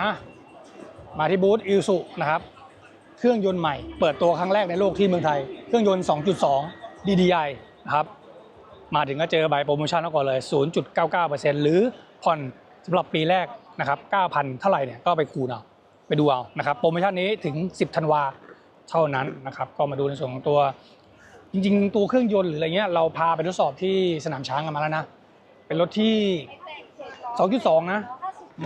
อะมาที่บูธอิสุนะครับเครื่องยนต์ใหม่เปิดตัวครั้งแรกในโลกที่เมืองไทย เครื่องยนต์ 2.2 DDI นะครับมาถึงก็เจอใบโปรโมชั่นก่อนเลย 0.99%หรือผ่อนสำหรับปีแรกนะครับ 9,000 เท่าไหร่เนี่ยก็ไปคูณเอาไปดูเอานะครับโปรโมชั่นนี้ถึง 10 ธันวาเท่านั้นนะครับ ก็มาดูในส่วนของตัว จริงๆ ตัวเครื่องยนต์หรืออะไรเงี้ยเราพาไปทดสอบที่สนามช้างกันมาแล้วนะ เป็นรถที่ 2.2 นะ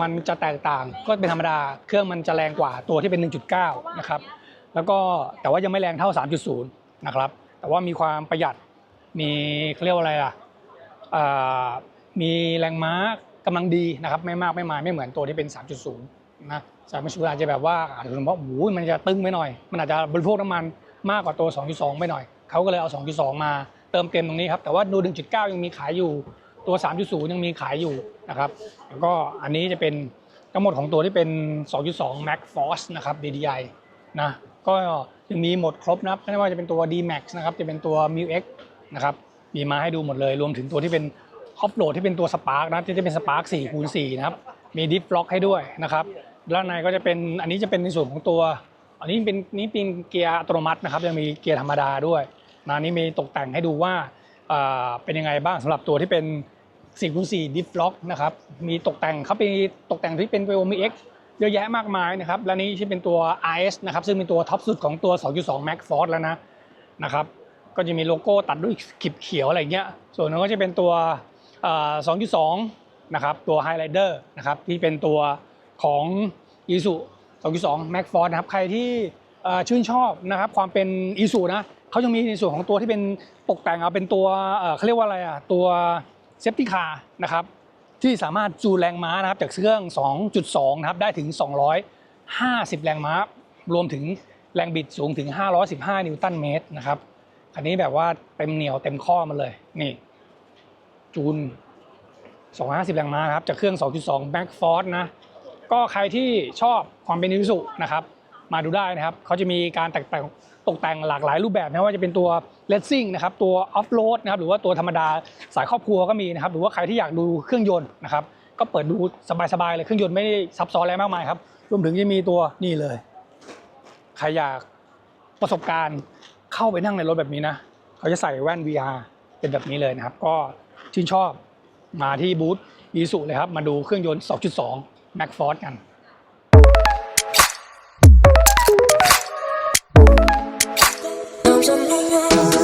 มันจะแตกต่างก็เป็นธรรมดา เครื่องมันจะแรงกว่าตัวที่เป็น 1.9 นะครับ แล้วก็แต่ว่ายังไม่แรงเท่า 3.0 นะครับ แต่ว่ามีความประหยัด มีเขาเรียกว่าอะไรอะมีแรงม้ากำลังดีนะครับ ไม่มากไม่มายไม่เหมือนตัวที่เป็น 3.0 นะ3.0อาจจะแบบว่าอาจจะเพราะโอ้โหมันจะตึงไปหน่อย มันอาจจะบริโภคน้ำมันมากกว่าตัว 2.2 ไปหน่อย เขาก็เลยเอา 2.2 มาเติมเต็มตรงนี้ครับ แต่ว่าดู 1.9 ยังมีขายอยู่ ตัว 3.0 ยังมีขายอยู่ นะครับแล้วก็อันนี้จะเป็นทั้งหมดของตัวที่เป็น 2.2 Max Force นะครับ DDI นะก็ยังมีหมดครบนะครับไม่ว่าจะเป็นตัว D Max นะครับจะเป็นตัว m i x นะครับมีมาให้ดูหมดเลย รวมถึงตัวที่เป็นออฟโหลดที่เป็นตัว Spark นะที่จะเป็น Spark 4คูณ4นะครับมีดิฟล็อกให้ด้วยนะครับด้านในก็จะเป็นอันนี้จะเป็นในส่วนของตัว อันนี้เป็นนี่เป็นเกียร์อัตโนมัตินะครับยังมีเกียร์ธรรมดาด้วยนะนี้มีตกแต่งให้ดูว่าอ่าเป็นยังไงบ้างสำหรับตัวที่เป็น 4คูณ4ดิฟล็อกนะครับ มีตกแต่งเขามีตกแต่งที่เป็น v o m X เยอะแยะมากมายนะครับ และนี้ที่เป็นตัว RS นะครับ ซึ่งเป็นตัวท็อปสุดของตัว 2.2 Max Force แล้วนะนะครับ ก็จะมีโลโก้ตัดด้วยขีดเขียวอะไรเงี้ย ส่วนนั้นก็จะเป็นตัวเอ่อ2.2 นะครับ ตัว Highlighter นะครับ ที่เป็นตัวของ i s u 2.2 Max Force นะครับ ใครที่ชื่นชอบนะครับความเป็น i s u นะ เขายังมีในส่วนของตัวที่เป็นตกแต่งเอาเป็นตัวเขาเรียกว่าอะไรอะ ตัว เซฟตี้คาร์นะครับที่สามารถจูนแรงม้านะครับจากเครื่อง 2.2 นะครับได้ถึง 250 แรงม้ารวมถึงแรงบิดสูงถึง 515 นิวตันเมตรนะครับคันนี้แบบว่าเต็มเหนียวเต็มข้อมาเลยนี่จูน 250 แรงม้านะครับจากเครื่อง 2.2 Max Force นะก็ใครที่ชอบความเป็นอิสุนะครับ มาดูได้นะครับเขาจะมีการแต่งแต่งตกแต่งหลากหลายรูปแบบนะว่าจะเป็นตัวเลสซิ่งนะครับตัวออฟโรดนะครับหรือว่าตัวธรรมดาสายครอบครัวก็มีนะครับหรือว่าใครที่อยากดูเครื่องยนต์นะครับก็เปิดดูสบายๆเลยเครื่องยนต์ไม่ได้ซับซ้อนอะไรมากมายครับรวมถึงจะมีตัวนี่เลยใครอยากประสบการณ์เข้าไปนั่งในรถแบบนี้นะเขาจะใส่แว่น VR เป็นแบบนี้เลยนะครับ ก็ชื่นชอบมาที่บูธอีสุเลยครับมาดูเครื่องยนต์ 2.2 Max Force กัน on the wall.